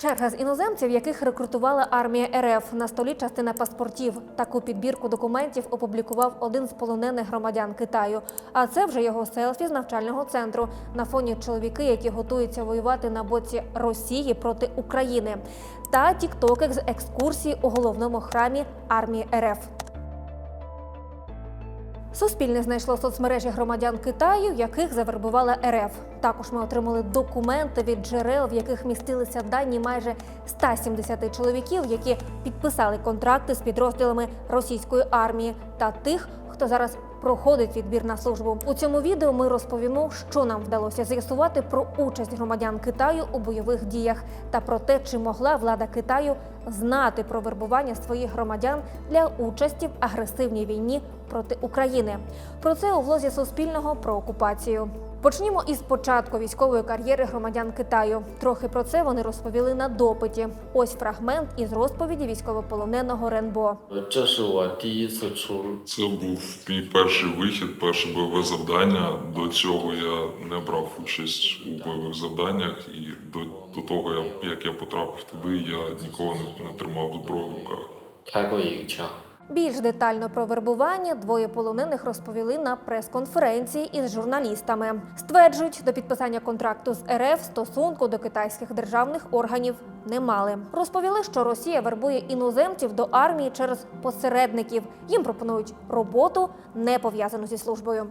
Черга з іноземців, яких рекрутувала армія РФ на столі частина паспортів. Таку підбірку документів опублікував один з полонених громадян Китаю. А це вже його селфі з навчального центру на фоні чоловіки, які готуються воювати на боці Росії проти України, та тіктоки з екскурсії у головному храмі армії РФ. Суспільне знайшло соцмережі громадян Китаю, яких завербувала РФ. Також ми отримали документи від джерел, в яких містилися дані майже 170 чоловіків, які підписали контракти з підрозділами російської армії та тих, хто зараз проходить відбір на службу. У цьому відео ми розповімо, що нам вдалося з'ясувати про участь громадян Китаю у бойових діях та про те, чи могла влада Китаю знати про вербування своїх громадян для участі в агресивній війні проти України. Про це у влозі Суспільного про окупацію. Почнімо із початку військової кар'єри громадян Китаю. Трохи про це вони розповіли на допиті. Ось фрагмент із розповіді військовополоненого Ренбо. Це був мій перший вихід, перше бойове завдання. До цього я не брав участь у бойових завданнях, і до, до того як я потрапив туди, я ніколи не тримав зброю в руках. Більш детально про вербування двоє полонених розповіли на прес-конференції із журналістами. Стверджують, до підписання контракту з РФ стосунку до китайських державних органів не мали. Розповіли, що Росія вербує іноземців до армії через посередників. Їм пропонують роботу не пов'язану зі службою.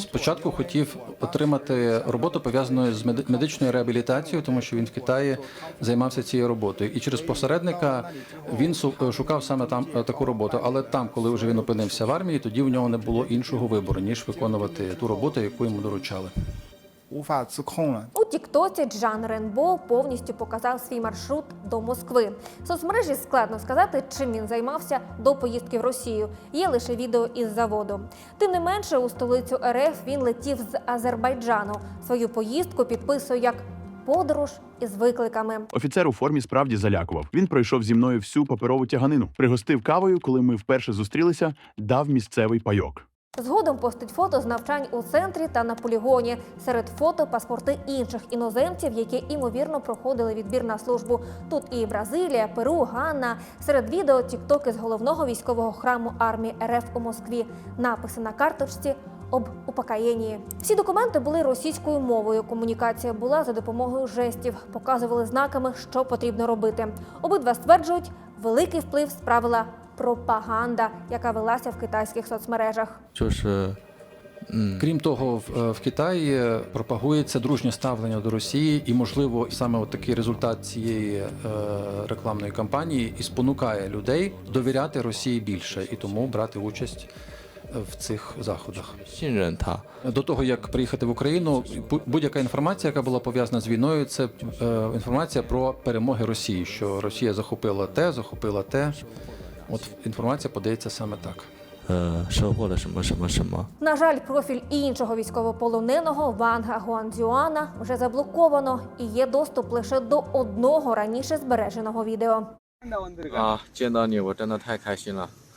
Спочатку хотів отримати роботу пов'язану з медичною реабілітацією, тому що він в Китаї займався цією роботою, і через посередника він е, шукав саме там е, таку роботу. Але там, коли вже він опинився в армії, тоді в нього не було іншого вибору ніж виконувати ту роботу, яку йому доручали. 无法自控了。 У Тіктоці Джан Ренбо повністю показав свій маршрут до Москви. Соцмережі складно сказати, чим він займався до поїздки в Росію. Є лише відео із заводу. Тим не менше, у столицю РФ він летів з Азербайджану. Свою поїздку підписує як подорож із викликами. Офіцер у формі справді залякував. Він пройшов зі мною всю паперову тяганину, пригостив кавою, коли ми вперше зустрілися, дав місцевий пайок. Згодом постить фото з навчань у центрі та на полігоні. Серед фото паспорти інших іноземців, які імовірно проходили відбір на службу. Тут і Бразилія, Перу, Ганна. Серед відео тіктоки з головного військового храму армії РФ у Москві. Написи на карточці. Об упокоєнні. Всі документи були російською мовою. Комунікація була за допомогою жестів, показували знаками, що потрібно робити. Обидва стверджують, великий вплив справила пропаганда, яка велася в китайських соцмережах. Що ж е, Крім того, в е, Китаї е, пропагується дружнє ставлення до Росії, і можливо, саме от такий результат цієї рекламної кампанії і спонукає людей довіряти Росії більше і тому брати участь в цих заходах. До того як приїхати в Україну, будь-яка інформація, яка була пов'язана з війною, це інформація про перемоги Росії, що Росія захопила те, захопила те. От інформація подається саме так. На жаль, профіль іншого військовополоненого Ванга Гуанзюана вже заблоковано і є доступ лише до одного раніше збереженого відео.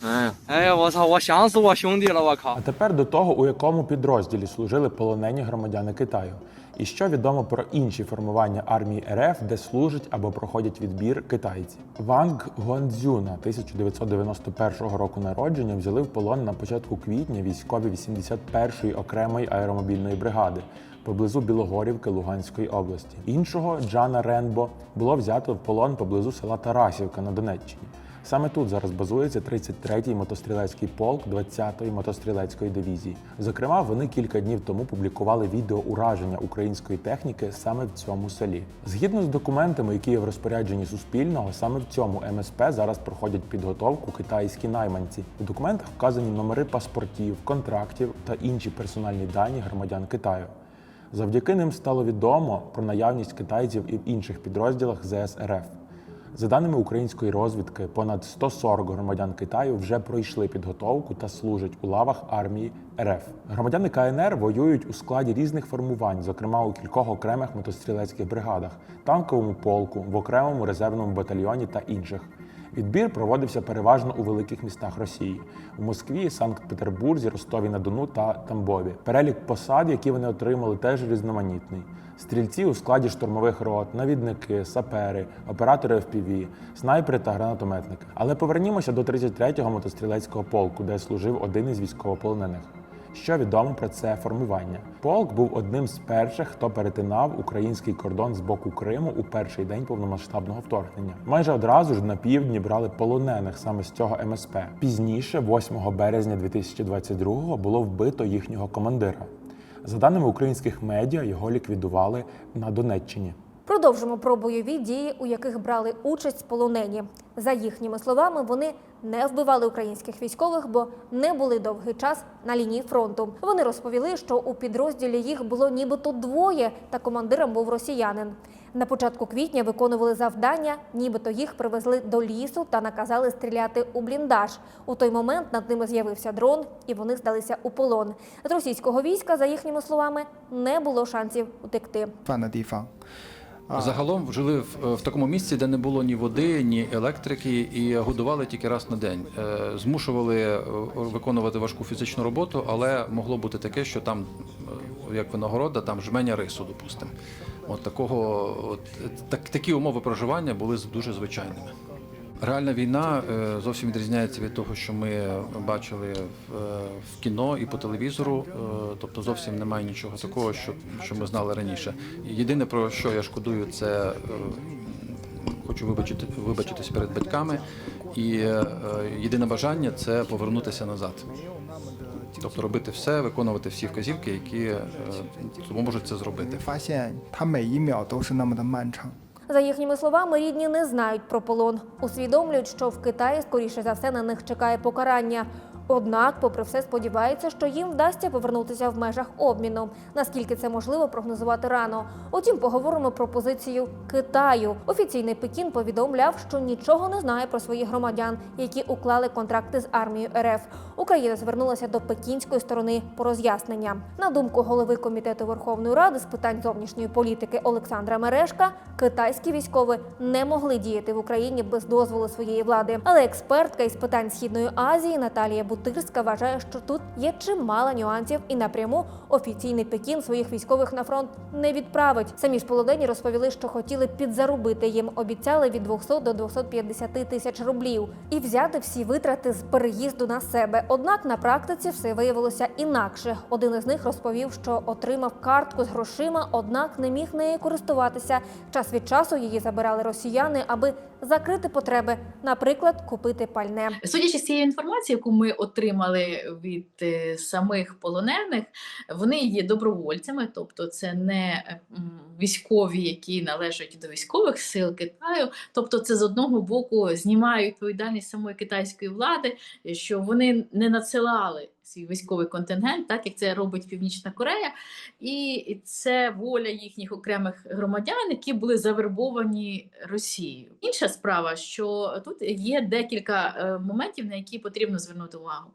啊，见到你我真的太开心了。哎呀， 哎呀，我操！我想死我兄弟了，我靠！ А тепер до того, у якому підрозділі служили полонені громадяни Китаю, і що відомо про інші формування армії РФ, де служать або проходять відбір китайці. Ванг Гуандзюна 1991 року народження взяли в полон на початку квітня військові 81-ї окремої аеромобільної бригади поблизу Білогорівки Луганської області. Іншого Джана Ренбо було взято в полон поблизу села Тарасівка на Донеччині. Саме тут зараз базується 33-й мотострілецький полк 20-ї мотострілецької дивізії. Зокрема, вони кілька днів тому публікували відео ураження української техніки саме в цьому селі. Згідно з документами, які є в розпорядженні Суспільного, саме в цьому МСП зараз проходять підготовку китайські найманці. У документах вказані номери паспортів, контрактів та інші персональні дані громадян Китаю. Завдяки ним стало відомо про наявність китайців і в інших підрозділах ЗС РФ. За даними української розвідки, понад 140 громадян Китаю вже пройшли підготовку та служать у лавах армії РФ. Громадяни КНР воюють у складі різних формувань, зокрема у кількох окремих мотострілецьких бригадах, танковому полку, в окремому резервному батальйоні та інших. Відбір проводився переважно у великих містах Росії у Москві, Санкт-Петербурзі, Ростові на Дону та Тамбові. Перелік посад, які вони отримали, теж різноманітний. Стрільці у складі штурмових рот, навідники, сапери, оператори FPV, снайпери та гранатометники. Але повернімося до 33-го мотострілецького полку, де служив один із військовополонених. Що відомо про це формування? Полк був одним з перших, хто перетинав український кордон з боку Криму у перший день повномасштабного вторгнення. Майже одразу ж на півдні брали полонених саме з цього МСП. Пізніше, 8 березня 2022-го, було вбито їхнього командира. За даними українських медіа, його ліквідували на Донеччині. Продовжимо про бойові дії, у яких брали участь полонені. За їхніми словами, вони не вбивали українських військових, бо не були довгий час на лінії фронту. Вони розповіли, що у підрозділі їх було нібито двоє, та командиром був росіянин. На початку квітня виконували завдання, нібито їх привезли до лісу та наказали стріляти у бліндаж. У той момент над ними з'явився дрон, і вони здалися у полон. З російського війська, за їхніми словами, не було шансів утекти. Загалом жили в, е, в такому місці, де не було ні води, ні електрики, і годували тільки раз на день. Е, змушували е, виконувати важку фізичну роботу, але могло бути таке, що там, як винагорода, там жменя рису, допустимо. От такого, от так такі умови проживання були дуже звичайними. Реальна війна е, зовсім відрізняється від того, що ми бачили в, е, кіно і по телевізору. Е, Тобто зовсім немає нічого такого, що, що ми знали раніше. Єдине про що я шкодую, це хочу вибачити, вибачитись перед батьками, і єдине бажання це повернутися назад. Тобто робити все, виконувати всі вказівки, які е, допоможуть це зробити. За їхніми словами, рідні не знають про полон. Усвідомлюють, що в Китаї скоріше за все на них чекає покарання. Однак, попри все, сподіваються, що їм вдасться повернутися в межах обміну. Наскільки це можливо прогнозувати рано. Утім, поговоримо про позицію Китаю. Офіційний Пекін повідомляв, що нічого не знає про своїх громадян, які уклали контракти з армією РФ. Україна звернулася до пекінської сторони по роз'яснення. На думку голови комітету Верховної Ради з питань зовнішньої політики Олександра Мерешка, китайські військові не могли діяти в Україні без дозволу своєї влади. Але експертка із питань східної Азії Наталія Бутирська вважає, що тут є чимало нюансів, і напряму офіційний Пекін своїх військових на фронт не відправить. Самі ж полонені розповіли, що хотіли підзаробити їм. Обіцяли від 200 до 250 тисяч рублів і взяти всі витрати з переїзду на себе. Однак на практиці все виявилося інакше. Один із них розповів, що отримав картку з грошима, однак не міг нею користуватися. Час від часу її забирали росіяни, аби закрити потреби, наприклад, купити пальне. Судячи з цієї інформації, яку ми отримали від е, самих полонених, вони є добровольцями, тобто це не військові, які належать до військових сил Китаю. Тобто, це з одного боку знімає відповідальність самої китайської влади, що вони не надсилали. Свій військовий контингент, так як це робить Північна Корея, і це воля їхніх окремих громадян, які були завербовані Росією. Інша справа, що тут є декілька е, моментів, на які потрібно звернути увагу.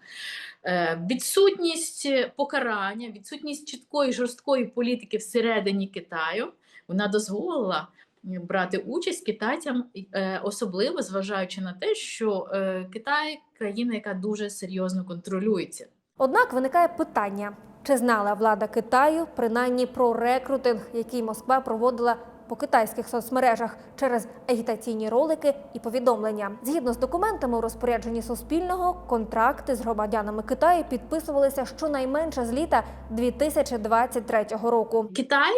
Е, Відсутність покарання, відсутність чіткої жорсткої політики всередині Китаю, вона дозволила брати участь китайцям, е, особливо зважаючи на те, що Китай країна, яка дуже серйозно контролюється. Однак виникає питання: чи знала влада Китаю принаймні про рекрутинг, який Москва проводила по китайських соцмережах через агітаційні ролики і повідомлення? Згідно з документами у розпорядженні Суспільного, контракти з громадянами Китаю підписувалися щонайменше з літа 2023 року. Китай,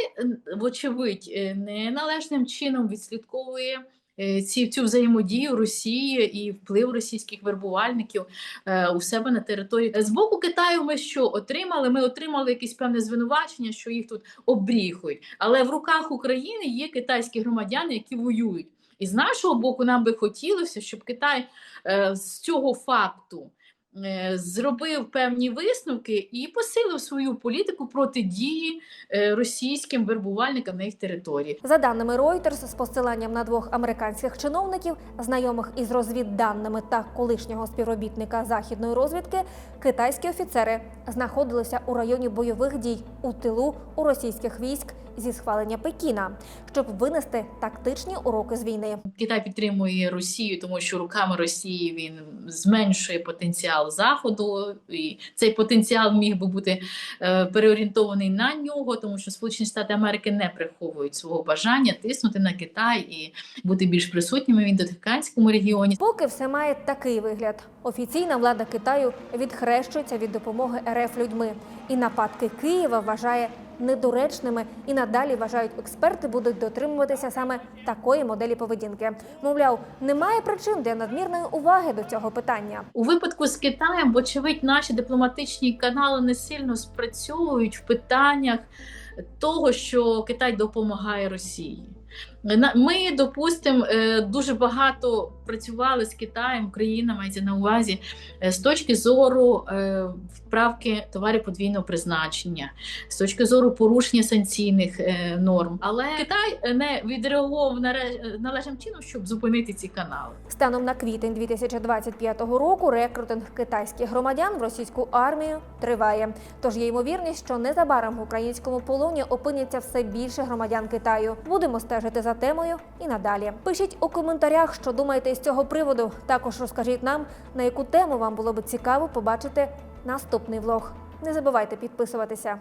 вочевидь, е, неналежним чином відслідковує ці, цю взаємодію Росії і вплив російських вербувальників е, у себе на території. З боку Китаю ми що отримали? Ми отримали якесь певне звинувачення, що їх тут обріхують. Але в руках України є китайські громадяни, які воюють. І з нашого боку, нам би хотілося, щоб Китай е, з цього факту е, зробив певні висновки і посилив свою політику протидії е, російським вербувальникам на їх території. За даними Reuters, з посиланням на двох американських чиновників, знайомих із розвідданими та колишнього співробітника західної розвідки, китайські офіцери знаходилися у районі бойових дій у тилу у російських військ зі схвалення Пекіна, щоб винести тактичні уроки з війни. Китай підтримує Росію, тому що руками Росії він зменшує потенціал Заходу, і цей потенціал міг би бути е, переорієнтований на нього, тому що Сполучені Штати Америки не приховують свого бажання тиснути на Китай і бути більш присутніми в індоафриканському регіоні. Поки все має такий вигляд. Офіційна влада Китаю відхрещується від допомоги РФ людьми, і нападки Києва вважає недоречними і надалі вважають експерти будуть дотримуватися саме такої моделі поведінки. Мовляв, немає причин для надмірної уваги до цього питання. У випадку з Китаєм, вочевидь, наші дипломатичні канали не сильно спрацьовують в питаннях того, що Китай допомагає Росії. Ми, допустимо, е, дуже багато працювали з Китаєм, Україна мається на увазі е, з точки зору е, вправки товарів подвійного призначення, з точки зору порушення санкційних норм. Але Китай не відреагував належним чином, щоб зупинити ці канали. Станом на квітень 2025 року рекрутинг китайських громадян в російську армію триває. Тож є ймовірність, що незабаром в українському полоні опиняться все більше громадян Китаю. Будемо стежити за темою і надалі. Пишіть у коментарях, що думаєте з цього приводу. Також розкажіть нам, на яку тему вам було би цікаво побачити наступний влог. Не забувайте підписуватися.